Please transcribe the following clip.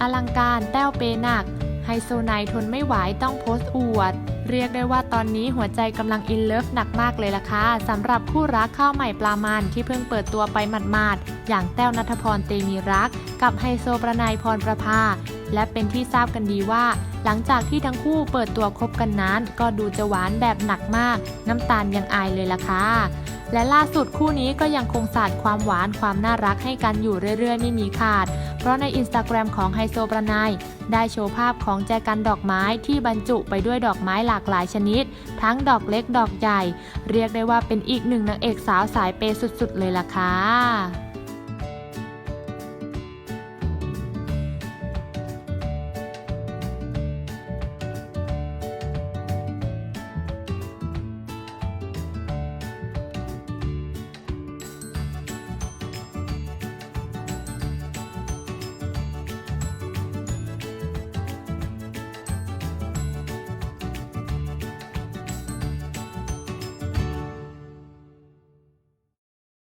อลังการแต้วเปหนัก ไฮโซไนทนไม่ไหวต้องโพสต์อวด เรียกได้ว่าตอนนี้หัวใจกำลังอินเลิฟหนักมากเลยล่ะค่ะสำหรับคู่รักข้าวใหม่ปลามันที่เพิ่งเปิดตัวไปหมาดๆ อย่างแต้วนัทพรเตมีรัก กับไฮโซประนายพรประภา และเป็นที่ทราบกันดีว่า หลังจากที่ทั้งคู่เปิดตัวคบกันนั้น ก็ดูจะหวานแบบหนักมาก น้ำตาลยังอายเลยล่ะค่ะและล่าสุดคู่นี้ก็ยังคงสาดความหวานความน่ารักให้กันอยู่เรื่อยๆ ไม่มีขาด ราะในอินสตาแกรมของไฮโซประนายได้โชว์ภาพของแจกันดอกไม้ที่บรรจุไปด้วยดอกไม้หลากหลายชนิด ทั้งดอกเล็กดอกใหญ่ เรียกได้ว่าเป็นอีกหนึ่งนางเอกสาวสายเปย์สุดๆเลยล่ะค่ะ